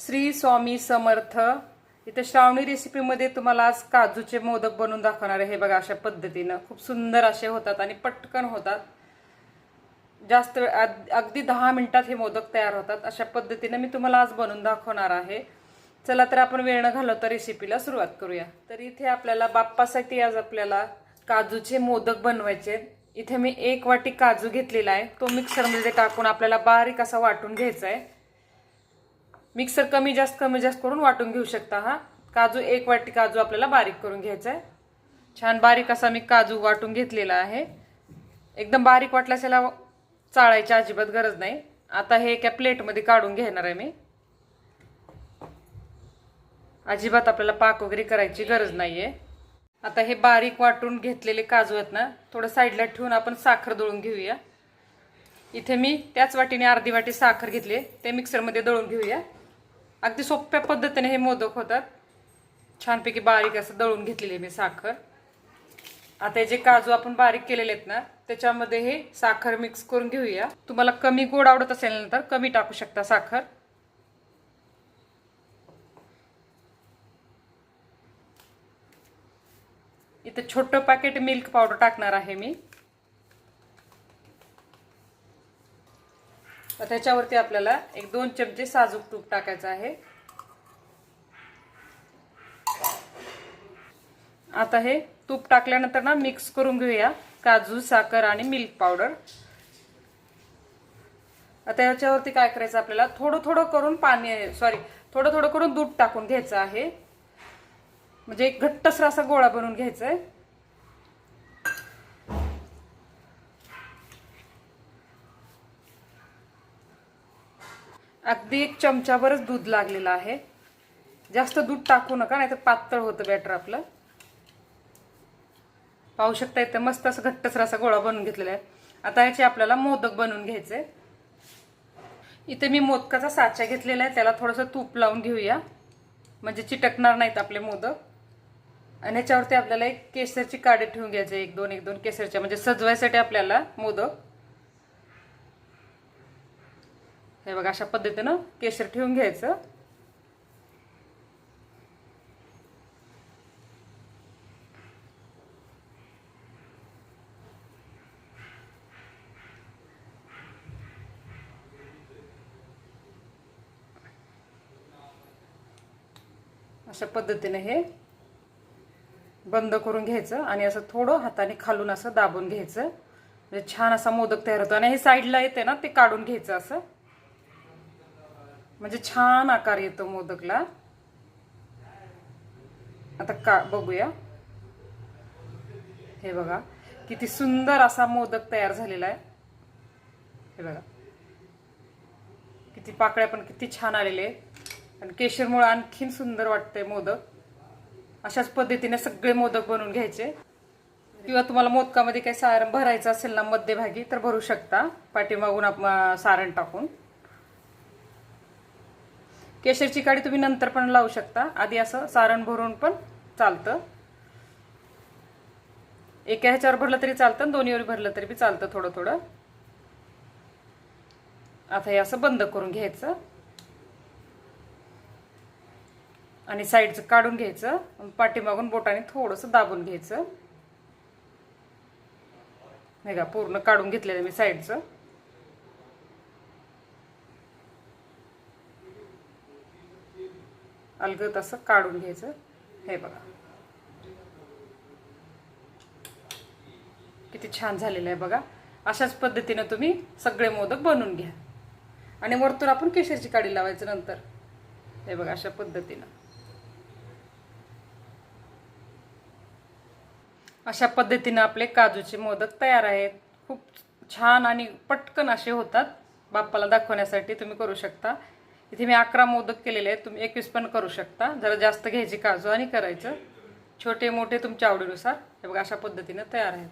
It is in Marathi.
श्री स्वामी समर्थ. इथे श्रावणी रेसिपीमध्ये तुम्हाला आज काजूचे मोदक बनवून दाखवणार आहे. हे बघा अशा पद्धतीनं. खूप सुंदर असे होतात आणि पटकन होतात. जास्त वेळ अगदी दहा मिनिटात हे मोदक तयार होतात. अशा पद्धतीनं मी तुम्हाला आज बनवून दाखवणार आहे. चला तर आपण वेळ न घालवता रेसिपीला सुरुवात करूया. तर इथे आपल्याला बाप्पासाठी आज आपल्याला काजूचे मोदक बनवायचे आहेत. इथे मी एक वाटी काजू घेतलेला आहे. तो मिक्सरमध्ये टाकून आपल्याला बारीक असा वाटून घ्यायचा आहे. मिक्सर कमी जास्त कमी जास्त करून वाटून घेऊ शकता हा. काजू एक वाटी काजू आपल्याला बारीक करून घ्यायचा आहे छान बारीक असा मी काजू वाटून घेतलेला आहे. एकदम बारीक वाटल्यास याला चाळायची अजिबात गरज नाही. आता हे एका प्लेटमध्ये काढून घेणार आहे मी. अजिबात आपल्याला पाक वगैरे करायची गरज नाहीये. आता हे बारीक वाटून घेतलेले काजू आहेत ना थोडं साईडला ठेवून आपण साखर दळून घेऊया. इथे मी त्याच वाटीने अर्धी वाटी साखर घेतली ते मिक्सरमध्ये दळून घेऊया. अगदी सोप्या पद्धतीने हे मोदक होतात. छानपैकी बारीक असं दळून घेतलेली आहे मी साखर. आता हे जे काजू आपण बारीक केलेले आहेत ना त्याच्यामध्ये हे साखर मिक्स करून घेऊया. तुम्हाला कमी गोड आवडत असेल ना तर कमी टाकू शकता साखर. इथं छोटं पॅकेट मिल्क पावडर टाकणार आहे मी. त्याच्यावरती आपल्याला एक दोन चमचे साजूक तूप टाकायचं आहे. आता हे तूप टाकल्यानंतर ना मिक्स करून घेऊया. काजू साखर आणि मिल्क पावडर आता याच्यावरती काय करायचं आपल्याला? थोडं थोडं करून पाणी सॉरी थोडं थोडं करून दूध टाकून घ्यायचं आहे. म्हणजे एक घट्टसर असा गोळा बनवून घ्यायचा आहे अगदी एक चमच्यावरच दूध लागलेलं आहे. जास्त दूध टाकू नका नाहीतर पातळ होतं बॅटर आपलं. पाहू शकता येतं मस्त असं घट्टसर असा गोळा बनवून घेतलेला आहे. आता याचे आपल्याला मोदक बनवून घ्यायचे. इथे मी मोदकाचा साचा घेतलेला आहे त्याला थोडंसं तूप लावून घेऊया. म्हणजे चिटकणार नाहीत आपले मोदक. आणि ह्याच्यावरती आपल्याला एक केसरची काडी ठेवून घ्यायचे एक दोन एक दोन केसरच्या. म्हणजे सजवायसाठी आपल्याला मोदक. हे बघा अशा पद्धतीनं केशर ठेवून घ्यायचं. अशा पद्धतीने हे बंद करून घ्यायचं आणि असं थोडं हाताने खालून असं दाबून घ्यायचं. म्हणजे छान असा मोदक तयार होतो. आणि हे साईडला येते ना ते काढून घ्यायचं असं. म्हणजे छान आकार येतो मोदकला. आता का बघूया. हे बघा किती सुंदर असा मोदक तयार झालेला आहे. हे बघा. किती पाकळ्या पण किती छान आलेले आहेत. आणि केशरमुळे आणखीन सुंदर वाटतंय मोदक. अशाच पद्धतीने सगळे मोदक बनवून घ्यायचे. किंवा तुम्हाला मोदकामध्ये काही सारण भरायचं असेल ना मध्यभागी तर भरू शकता. पाठीमागून आप- सारण टाकून. केशरची काडी तुम्ही नंतर पण लावू शकता. आधी असं सारण भरून पण चालतं. एका ह्याच्यावर भरलं तरी चालतं आणि दोन्हीवर भरलं तरी बी चालतं थोडं थोडं. आता हे असं बंद करून घ्यायचं. आणि साईडचं काढून घ्यायचं. पाठीमागून बोटाने थोडंसं दाबून घ्यायचं. नाही का पूर्ण काढून घेतलेलं मी साईडचं. अलगत असं काढून घ्यायचं. हे बघा. किती छान झालेलं आहे बघा. अशाच पद्धतीनं तुम्ही सगळे मोदक बनवून घ्या. आणि वरतून आपण केशरची काडी लावायचं नंतर. हे बघा अशा पद्धतीनं. अशा पद्धतीनं आपले काजूचे मोदक तयार आहेत. खूप छान आणि पटकन असे होतात. बाप्पाला दाखवण्यासाठी तुम्ही करू शकता. इथे मी अकरा मोदक केलेले आहेत. तुम्ही एकवीस पण करू शकता. जरा जास्त घ्यायची काजू आणि करायचं. छोटे मोठे तुमच्या आवडीनुसार. हे बघा अशा पद्धतीनं तयार आहेत.